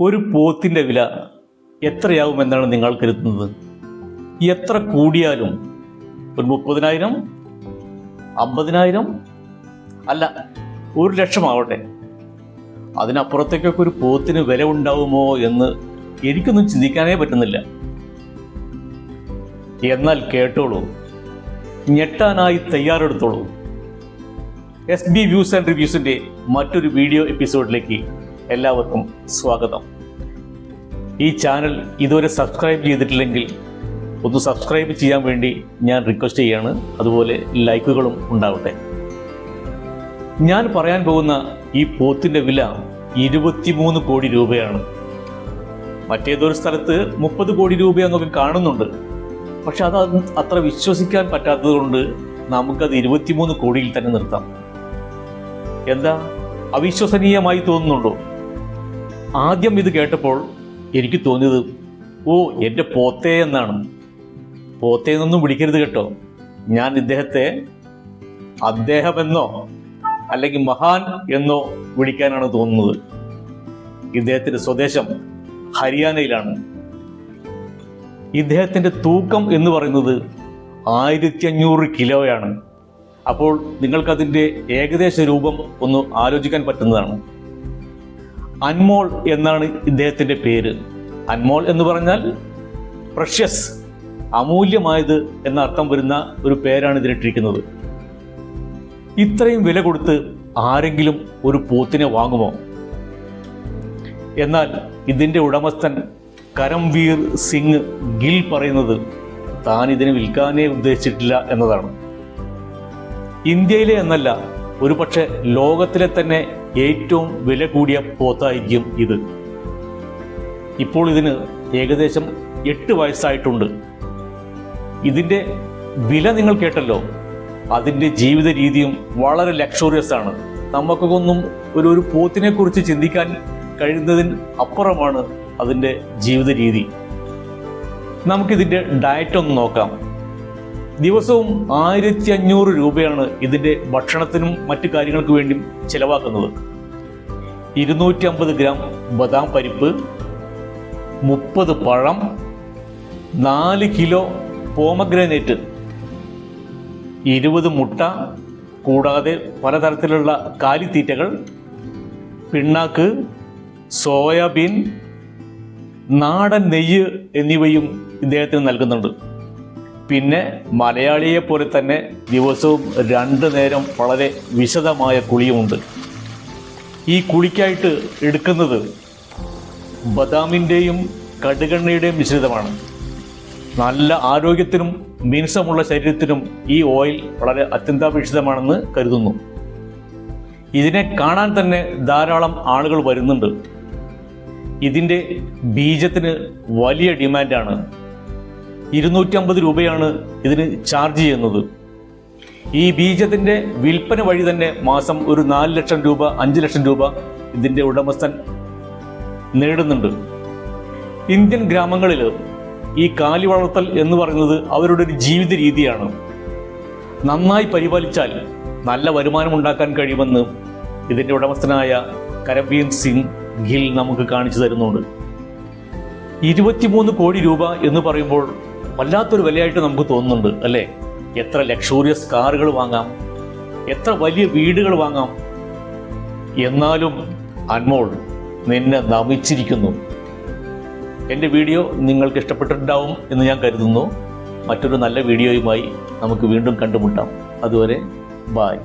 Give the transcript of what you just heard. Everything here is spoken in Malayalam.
ഒരു പോത്തിന്റെ വില എത്രയാവുമെന്നാണ് നിങ്ങൾ കരുതുന്നത്? എത്ര കൂടിയാലും ഒരു മുപ്പതിനായിരം അമ്പതിനായിരം അല്ല ഒരു ലക്ഷമാവട്ടെ. അതിനപ്പുറത്തേക്കൊക്കെ ഒരു പോത്തിന് വില ഉണ്ടാവുമോ എന്ന് എനിക്കൊന്നും ചിന്തിക്കാനേ പറ്റുന്നില്ല. എന്നാൽ കേട്ടോളൂ. ഞെട്ടാനായി തയ്യാറെടുത്തോളൂ. എസ് ബി വ്യൂസ് ആൻഡ് റിവ്യൂസിന്റെ മറ്റൊരു വീഡിയോ എപ്പിസോഡിലേക്ക് എല്ലാവർക്കും സ്വാഗതം. ഈ ചാനൽ ഇതുവരെ സബ്സ്ക്രൈബ് ചെയ്തിട്ടില്ലെങ്കിൽ ഒന്ന് സബ്സ്ക്രൈബ് ചെയ്യാൻ വേണ്ടി ഞാൻ റിക്വസ്റ്റ് ചെയ്യാണ്. അതുപോലെ ലൈക്കുകളും ഉണ്ടാവട്ടെ. ഞാൻ പറയാൻ പോകുന്ന ഈ പോത്തിന്റെ വില ഇരുപത്തിമൂന്ന് കോടി രൂപയാണ്. മറ്റേതൊരു സ്ഥലത്ത് മുപ്പത് കോടി രൂപയെന്നൊക്കെ കാണുന്നുണ്ട്. പക്ഷെ അത് അത്ര വിശ്വസിക്കാൻ പറ്റാത്തത് കൊണ്ട് നമുക്കത് ഇരുപത്തിമൂന്ന് കോടിയിൽ തന്നെ നിർത്താം. എന്താ? അവിശ്വസനീയമായി തോന്നുന്നുണ്ടോ? ആദ്യം ഇത് കേട്ടപ്പോൾ എനിക്ക് തോന്നിയത് ഓ എന്റെ പോത്തേ എന്നാണ്. പോത്തേ എന്നൊന്നും വിളിക്കരുത് കേട്ടോ. ഞാൻ ഇദ്ദേഹത്തെ അദ്ദേഹമെന്നോ അല്ലെങ്കിൽ മഹാൻ എന്നോ വിളിക്കാനാണ് തോന്നുന്നത്. ഇദ്ദേഹത്തിന്റെ സ്വദേശം ഹരിയാനയിലാണ്. ഇദ്ദേഹത്തിന്റെ തൂക്കം എന്ന് പറയുന്നത് ആയിരത്തി അഞ്ഞൂറ് കിലോയാണ്. അപ്പോൾ നിങ്ങൾക്കതിന്റെ ഏകദേശ രൂപം ഒന്ന് ആലോചിക്കാൻ പറ്റുന്നതാണ്. അൻമോൾ എന്നാണ് ഇദ്ദേഹത്തിന്റെ പേര്. അൻമോൾ എന്ന് പറഞ്ഞാൽ പ്രഷ്യസ് അമൂല്യമായത് എന്ന അർത്ഥം വരുന്ന ഒരു പേരാണ് ഇതിലിട്ടിരിക്കുന്നത്. ഇത്രയും വില കൊടുത്ത് ആരെങ്കിലും ഒരു പോത്തിനെ വാങ്ങുമോ? എന്നാൽ ഇതിന്റെ ഉടമസ്ഥൻ കരംവീർ സിംഗ് ഗിൽ പറയുന്നത് താൻ ഇതിനെ വിൽക്കാനേ ഉദ്ദേശിച്ചിട്ടില്ല എന്നതാണ്. ഇന്ത്യയിലെ എന്നല്ല ഒരുപക്ഷെ ലോകത്തിലെ തന്നെ ഏറ്റവും വില കൂടിയ പോത്തായിരിക്കും ഇത്. ഇപ്പോൾ ഇതിന് ഏകദേശം എട്ട് വയസ്സായിട്ടുണ്ട്. ഇതിന്റെ വില നിങ്ങൾ കേട്ടല്ലോ. അതിന്റെ ജീവിത രീതിയും വളരെ ലക്ഷറിയസ് ആണ്. നമുക്കൊന്നും ഒരു ഒരു പോത്തിനെ കുറിച്ച് ചിന്തിക്കാൻ കഴിയുന്നതിന് അപ്പുറമാണ് അതിന്റെ ജീവിത രീതി. നമുക്കിതിന്റെ ഡയറ്റ് ഒന്ന് നോക്കാം. ദിവസവും ആയിരത്തി അഞ്ഞൂറ് രൂപയാണ് ഇതിന്റെ ഭക്ഷണത്തിനും മറ്റു കാര്യങ്ങൾക്ക് വേണ്ടിയും ചിലവാക്കുന്നത്. ഇരുന്നൂറ്റി അമ്പത് ഗ്രാം ബദാം പരിപ്പ് മുപ്പത് പഴം നാല് കിലോ പോമഗ്രാനേറ്റ് ഇരുപത് മുട്ട കൂടാതെ പലതരത്തിലുള്ള കാലിത്തീറ്റകൾ പിണ്ണാക്ക് സോയാബീൻ നാടൻ നെയ്യ് എന്നിവയും ഇദ്ദേഹത്തിന് നൽകുന്നുണ്ട്. പിന്നെ മലയാളിയെ പോലെ തന്നെ ദിവസവും രണ്ട് നേരം വളരെ വിശദമായ കുളിയുമുണ്ട്. ഈ കുളിക്കായിട്ട് എടുക്കുന്നത് ബദാമിന്റെയും കടുകെണ്ണയുടെയും മിശ്രിതമാണ്. നല്ല ആരോഗ്യത്തിനും മിനുസമുള്ള ശരീരത്തിനും ഈ ഓയിൽ വളരെ അത്യന്താപേക്ഷിതമാണെന്ന് കരുതുന്നു. ഇതിനെ കാണാൻ തന്നെ ധാരാളം ആളുകൾ വരുന്നുണ്ട്. ഇതിന്റെ ബീജത്തിന് വലിയ ഡിമാൻഡാണ്. ഇരുന്നൂറ്റമ്പത് രൂപയാണ് ഇതിന് ചാർജ് ചെയ്യുന്നത്. ഈ ബീജത്തിന്റെ വിൽപ്പന വഴി തന്നെ മാസം ഒരു നാല് ലക്ഷം രൂപ അഞ്ച് ലക്ഷം രൂപ ഇതിന്റെ ഉടമസ്ഥൻ നേടുന്നുണ്ട്. ഇന്ത്യൻ ഗ്രാമങ്ങളിൽ ഈ കാലി വളർത്തൽ എന്ന് പറയുന്നത് അവരുടെ ഒരു ജീവിത രീതിയാണ്. നന്നായി പരിപാലിച്ചാൽ നല്ല വരുമാനം ഉണ്ടാക്കാൻ കഴിയുമെന്ന് ഇതിന്റെ ഉടമസ്ഥനായ കരബീൻ സിംഗ് ഗിൽ നമുക്ക് കാണിച്ചു തരുന്നുണ്ട്. ഇരുപത്തിമൂന്ന് കോടി രൂപ എന്ന് പറയുമ്പോൾ വല്ലാത്തൊരു വിലയായിട്ട് നമുക്ക് തോന്നുന്നുണ്ട് അല്ലേ? എത്ര ലക്ഷൂറിയസ് കാറുകൾ വാങ്ങാം എത്ര വലിയ വീടുകൾ വാങ്ങാം. എന്നാലും അൻമോൾ നിന്നെ നമിച്ചിരിക്കുന്നു. എന്റെ വീഡിയോ നിങ്ങൾക്ക് ഇഷ്ടപ്പെട്ടിട്ടുണ്ടാവും എന്ന് ഞാൻ കരുതുന്നു. മറ്റൊരു നല്ല വീഡിയോയുമായി നമുക്ക് വീണ്ടും കണ്ടുമുട്ടാം. അതുവരെ ബായ്